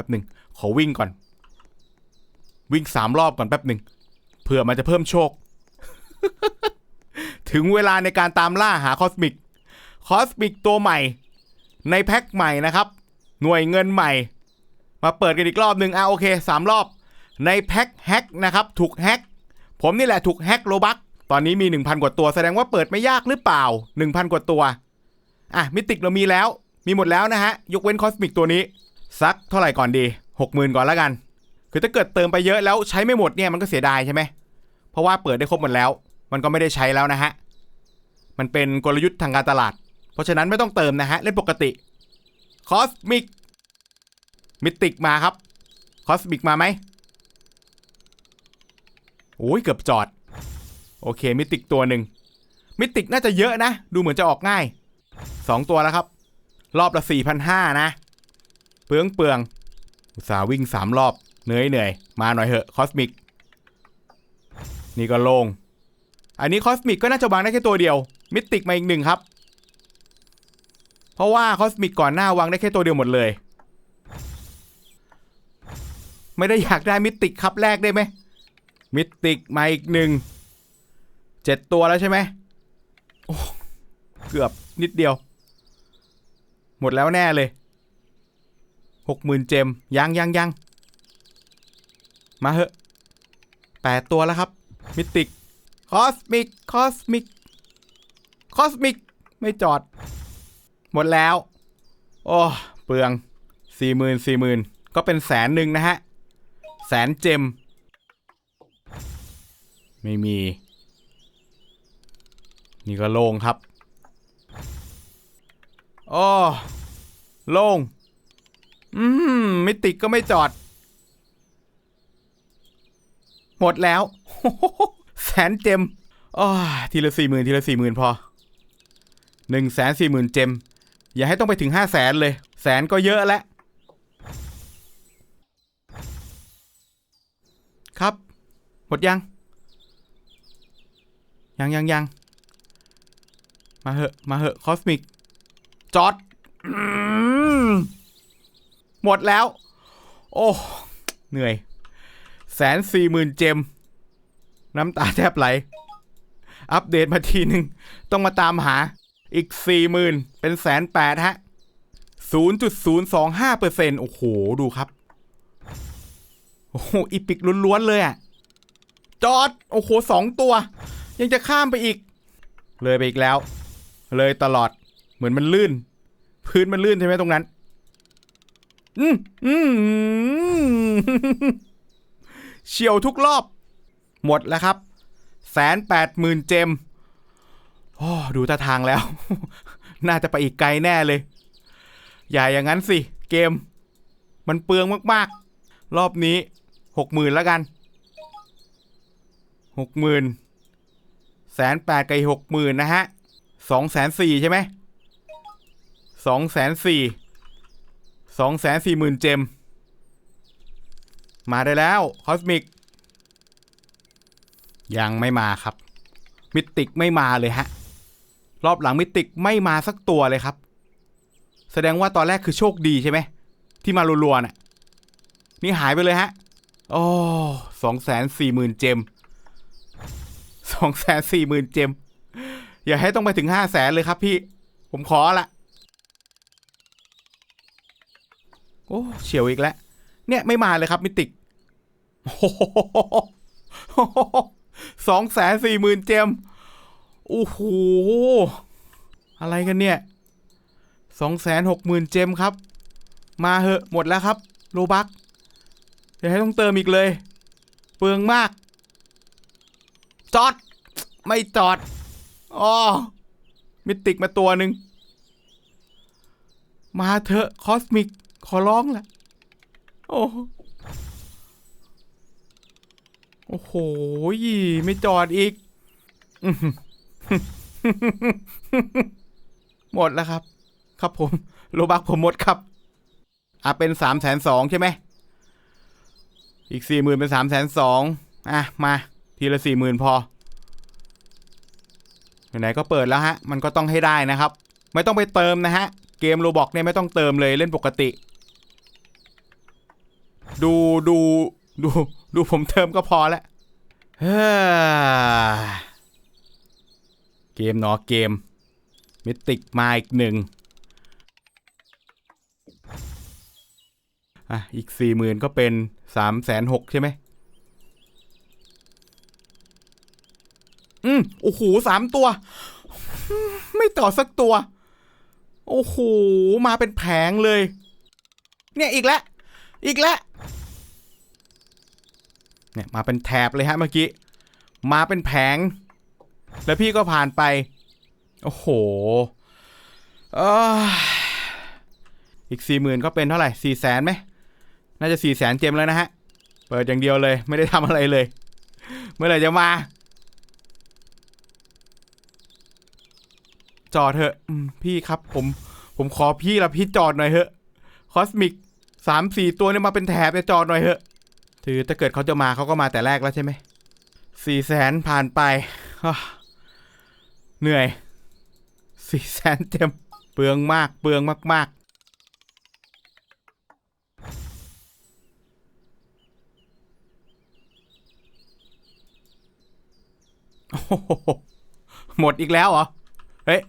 ป๊บหนึ่งขอวิ่งก่อน วิ่งสามรอบก่อนแป๊บหนึ่งเผื่อมันจะเพิ่มโชค ถึงเวลาในการตามล่าหาคอสมิก คอสมิกตัวใหม่ ในแพ็คใหม่นะครับ หน่วยเงินใหม่ มาเปิดกันอีกรอบหนึ่งอะโอเคสามรอบ ในแพ็คแฮกนะครับ ถูกแฮก ผมนี่แหละถูกแฮกโลบักตอนนี้มี 1,000 กว่าตัวแสดงว่าเปิดไม่ยากหรือเปล่า 1,000 กว่าตัว อะมิติกเรามีแล้ว มีหมดแล้วนะฮะ ยกเว้นคอสมิกตัวนี้ สักเท่าไหร่ก่อนดี 60,000 ก่อนแล้วกัน คือถ้าเกิดเติมไปเยอะแล้วใช้ไม่หมดเนี่ยมันก็เสียดายใช่ไหมเพราะว่าเปิดได้ครบหมดแล้ว มันก็ไม่ได้ใช้แล้วนะฮะ มันเป็นกลยุทธ์ทางการตลาด เพราะฉะนั้นไม่ต้องเติมนะฮะ เล่นปกติคอสมิกมิติกมาครับคอสมิกมาไหมโอ้ยเกือบจอด โอเค มิติกตัวหนึ่งมิติกน่าจะเยอะนะ ดูเหมือนจะออกง่ายสองตัวแล้วครับ รอบละสี่พันห้านะ เปลืองเปลืองอุตส่าห์วิ่งสามรอบเหนื่อยเหนื่อยมาหน่อยเหอะคอสมิกนี่ก็โลงอันนี้คอสมิกก็น่าจะวางได้แค่ตัวเดียว มิติกมาอีกหนึ่งครับ เพราะว่าคอสมิกก่อนหน้าวางได้แค่ตัวเดียวหมดเลย ไม่ได้อยากได้มิติกครับแรกได้ไหมมิติกมาอีกหนึ่งเจ็ดตัวแล้วใช่ไหมโอ้เกือบนิดเดียว หมดแล้วแน่เลย หกหมื่นเจมยังยังยังมาเหอะแปดตัวแล้วครับ มิติก คอสมิก คอสมิก คอสมิก ไม่จอด หมดแล้ว โอ้ เปลืองสี่หมื่นสี่หมื่นก็เป็นแสนหนึ่งนะฮะ แสนเจม ไม่มี นี่ก็โล่งครับ โอ้ โล่ง อืมมิติกก็ไม่จอด หมดแล้ว แสนเจมอ้อทีละสี่หมื่นทีละสี่หมื่นพอหนึ่งแสนสี่หมื่นเจม อย่าให้ต้องไปถึงห้าแสนเลย แสนก็เยอะแล้ว ครับ หมดยัง ยังยังยังมาเหอะ มาเหอะ คอสมิก จอด อืม หมดแล้ว โอ้ เหนื่อยแสนสี่หมื่นเจม น้ำตาแทบไหล อัปเดตมาทีหนึ่งต้องมาตามหาอีกสี่หมื่นเป็นแสนแปดฮะศูนย์จุดศูนย์สองห้าเปอร์เซ็นต์โอ้โห ดูครับ โอ้โห อีปิกล้วนๆเลยอะจอด โอ้โหสองตัว ยังจะข้ามไปอีก เลยไปอีกแล้ว เลยตลอดเหมือนมันลื่น พื้นมันลื่นใช่ไหมตรงนั้น อืมอืมเฉียวทุกรอบ หมดแล้วครับแสนแปดหมื่นเจมโอ้ดูท่าทางแล้ว น่าจะไปอีกไกลแน่เลย อย่าอย่างนั้นสิ เกม มันเปลืองมากๆ รอบนี้หกหมื่นแล้วกันหกหมื่นแสนแปดกับหกหมื่นนะฮะสองแสนสี่ใช่ไหมสองแสนสี่ สองแสนสี่หมื่นเจม มาได้แล้ว คอสมิก ยังไม่มาครับ มิติกไม่มาเลยฮะ รอบหลังมิติกไม่มาสักตัวเลยครับ แสดงว่าตอนแรกคือโชคดีใช่ไหม ที่มารัวๆน่ะ นี่หายไปเลยฮะ โอ้สองแสนสี่หมื่นเจมสองแสนสี่หมื่นเจม อย่าให้ต้องไปถึงห้าแสนเลยครับพี่ ผมขอละ โอ้เฉียวอีกแล้ว เนี่ยไม่มาเลยครับมิติกสองแสนสี่หมื่นเจมโอ้โห อะไรกันเนี่ยสองแสนหกหมื่นเจมครับ มาเหอะหมดแล้วครับ โลบักอย่าให้ต้องเติมอีกเลย เปลืองมาก จอด ไม่จอดอ๋อมิติกมาตัวหนึ่ง มาเถอะคอสมิก ขอร้องละโอ้โอ้โหไม่จอดอีก หมดแล้วครับ ครับผม โลบักผมหมดครับ อะเป็นสามแสนสองใช่ไหม อีกสี่หมื่นเป็นสามแสนสองอะ มา ทีละสี่หมื่นพอ ไหนๆก็เปิดแล้วฮะ มันก็ต้องให้ได้นะครับ ไม่ต้องไปเติมนะฮะ เกมโรบอกเนี่ยไม่ต้องเติมเลยเล่นปกติ ดูดูดูดูผมเติมก็พอแล้วเกมเนอเกมมิติกมาอีกหนึ่งอะอีกสี่หมื่นก็เป็นสามแสนหกใช่ไหมอืมโอ้โหสามตัว ไม่ต่อสักตัว โอ้โห มาเป็นแผงเลย เนี่ยอีกแล้ว อีกแล้ว เนี่ยมาเป็นแถบเลยฮะเมื่อกี้ มาเป็นแผง แล้วพี่ก็ผ่านไป โอ้โหอีกสี่หมื่นก็เป็นเท่าไหร่สี่แสนไหมน่าจะสี่แสนเจมแล้วนะฮะ เปิดอย่างเดียวเลยไม่ได้ทำอะไรเลย เมื่อไหร่จะมา จอดเถอะพี่ครับผม ผมขอพี่ละพี่จอดหน่อยเถอะคอสมิกสามสี่ตัวเนี่ยมาเป็นแถบจะจอดหน่อยเถอะ ถือถ้าเกิดเขาจะมาเขาก็มาแต่แรกแล้วใช่ไหมสี่แสนผ่านไป เหนื่อยสี่แสนเต็ม เปลืองมาก เปลืองมาก ๆ โอ้โห หมดอีกแล้วเหรอ เฮ้ย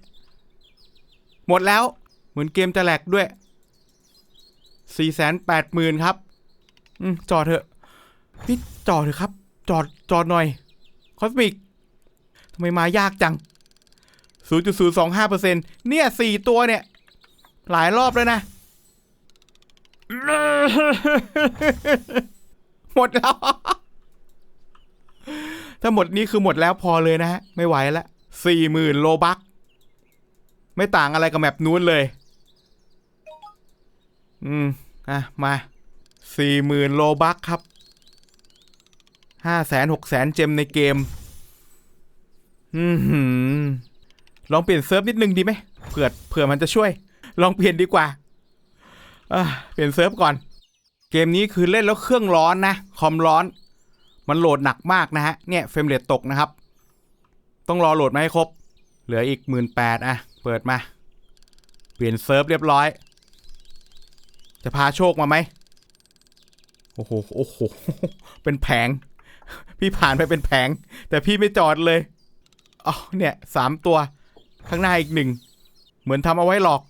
หมดแล้ว เหมือนเกมจะแหลกด้วยสี่แสนแปดหมื่นครับ อืมจอดเถอะ พี่จอดเถอะครับ จอดจอดหน่อย คอสมิกทำไมมายากจัง 0.025%เนี่ยสี่ตัวเนี่ย หลายรอบแล้วนะ หมดแล้ว ถ้าหมดนี้คือหมดแล้วพอเลยนะฮะ ไม่ไหวแล้วสี่หมื่นโลบัก ไม่ต่างอะไรกับแมปนู้นเลย อืม อะ มาสี่หมื่นโลบักครับ ห้าแสนหกแสนเจมในเกมอืมลองเปลี่ยนเซิร์ฟนิดนึงดีไหมเผื่อเผื่อมันจะช่วย ลองเปลี่ยนดีกว่าเปลี่ยนเซิร์ฟก่อน เกมนี้คือเล่นแล้วเครื่องร้อนนะ คอมร้อน มันโหลดหนักมากนะฮะ เนี่ยเฟรมเรทตกนะครับ ต้องรอโหลดมาให้ครบ เหลืออีกหมื่นแปดอะ เปิดมา เปลี่ยนเซิร์ฟเรียบร้อย จะพาโชคมาไหมโอ้โห โอ้โห เป็นแผง พี่ผ่านไปเป็นแผง แต่พี่ไม่จอดเลยอ๋อเนี่ยสามตัว ข้างหน้าอีกหนึ่ง เหมือนทำเอาไว้หลอก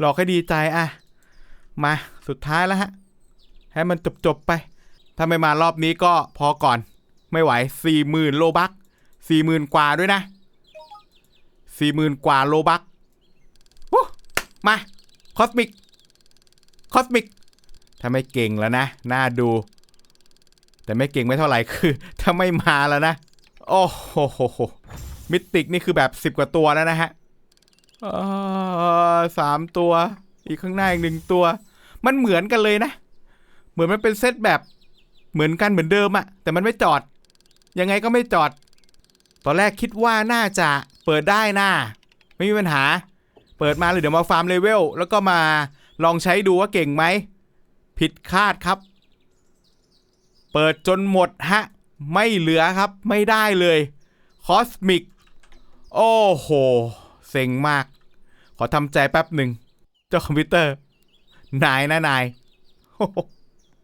หลอกให้ดีใจอะ มาสุดท้ายแล้วฮะ ให้มันจบจบไป ถ้าไม่มารอบนี้ก็พอก่อน ไม่ไหวสี่หมื่นโลบักสี่หมื่นกว่าด้วยนะสี่หมื่นกว่าโลบักมา คอสมิก คอสมิก ถ้าไม่เก่งแล้วนะ น่าดู แต่ไม่เก่งไม่เท่าไหร่คือ ถ้าไม่มาแล้วนะ โอ้โหมิติกนี่คือแบบสิบกว่าตัวแล้วนะฮะอ่อสามตัว อีกข้างหน้าอีกหนึ่งตัว มันเหมือนกันเลยนะ เหมือนมันเป็นเซตแบบเหมือนกันเหมือนเดิมอะแต่มันไม่จอด ยังไงก็ไม่จอด ตอนแรกคิดว่าน่าจะเปิดได้นะไม่มีปัญหา เปิดมาเลยเดี๋ยวมาฟาร์มเลเวลแล้วก็มาลองใช้ดูว่าเก่งไหม ผิดคาดครับ เปิดจนหมดฮะ ไม่เหลือครับไม่ได้เลยคอสมิกโอ้โห เซ็งมาก ขอทำใจแป๊บหนึ่ง เจ้าคอมพิวเตอร์ นายนะนายโ